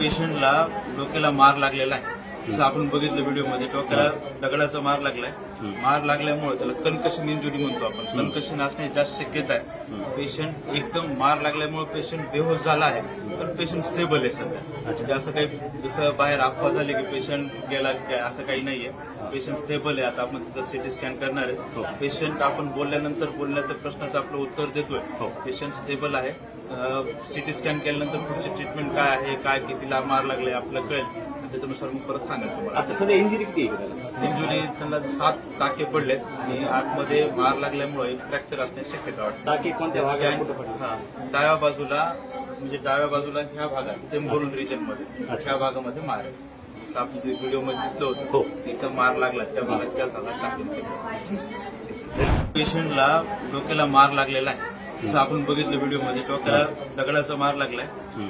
पेशंटला डोक्याला मार लागलेला आहे. जसं आपण बघितलं व्हिडिओमध्ये डोक्याला दगडाचा मार लागलाय. मार लागल्यामुळे त्याला कन्कशन इंजुरी म्हणतो आपण. कन्कशन असण्याची जास्त शक्यता आहे. पेशंट एकदम मार लागल्यामुळे पेशंट बेहोश झाला आहे. पण पेशंट स्टेबल आहे सध्या. म्हणजे असं काही जसं बाहेर अफवा झाली की पेशंट गेला की काय असं काही नाहीये. पेशंट स्टेबल आहे. आता आपण तिथं सिटी स्कॅन करणार आहे पेशंट आपण बोलल्यानंतर बोलण्याच्या प्रश्नाचं आपलं उत्तर देतोय. पेशंट स्टेबल आहे. सिटी स्कॅन केल्यानंतर पुढची ट्रीटमेंट काय आहे काय कितीला मार लागले आपलं कळेल. त्याच्यानुसार मग परत सांगेल तुम्हाला. आता सध्या इंजुरी किती आहे त्याला? इंजुरी त्यांना सात टाके पडलेत. आणि आतमध्ये मार लागल्यामुळे फ्रॅक्चर असण्याची शक्यता वाटते. टाके कोणत्या भागाला Scan- कुठं पडले हा. डाव्या बाजूला म्हणजे डाव्या बाजूला ह्या भागात टेम्पोरल रिजनमध्ये. ह्या भागामध्ये मार आहे. जसं आपलं ते व्हिडिओमध्ये दिसलं हो. होतं तिथं मार लागला त्या भागात त्या भागात टाकून पेशंटला डोक्याला मार लागलेला आहे. जसं आपण बघितलं व्हिडिओमध्ये डोक्याला दगडाचा मार लागलाय.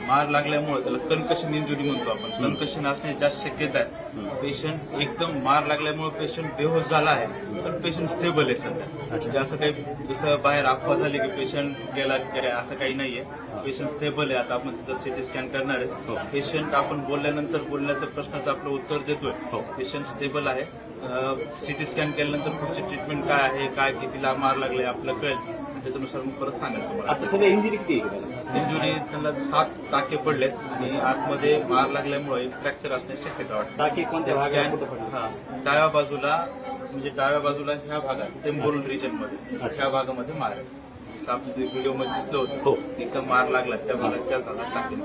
मार लागल्यामुळे त्याला कन्कशन इंजुरी म्हणतो आपण. कन्कशन असण्याची जास्त शक्यता आहे. पेशंट एकदम मार लागल्यामुळे पेशंट बेहोश झाला आहे. पण पेशंट स्टेबल आहे सध्या. म्हणजे असं काही जसं बाहेर अफवा झाली की पेशंट गेला की काय असं काही नाहीये. पेशंट स्टेबल आहे. आता आपण तिथं सिटी स्कॅन करणार आहे. पेशंट आपण बोलल्यानंतर बोलण्याच्या प्रश्नाचं आपलं उत्तर देतोय. पेशंट स्टेबल आहे. सिटी स्कॅन केल्यानंतर पुढची ट्रीटमेंट काय आहे काय कितीला मार लागले आपलं कळेल. आणि त्याच्यानुसार मग परत सांगेल तुम्हाला. आता सध्या इंजुरी किती आहे त्याला? इंजुरी त्यांना सात टाके पडलेत आणि आतमध्ये मार लागल्यामुळे फ्रॅक्चर असण्याची शक्यता वाटते. टाके कोणत्या कुठं पडले हा. डाव्या बाजूला म्हणजे डाव्या बाजूला ह्या भागात टेम्पोरल रिजनमध्ये ह्या भागामध्ये मार आहे. जसं आपलं ते व्हिडिओमध्ये दिसलं होतं तिथं मार लागला त्या भागात त्या भागात टाकून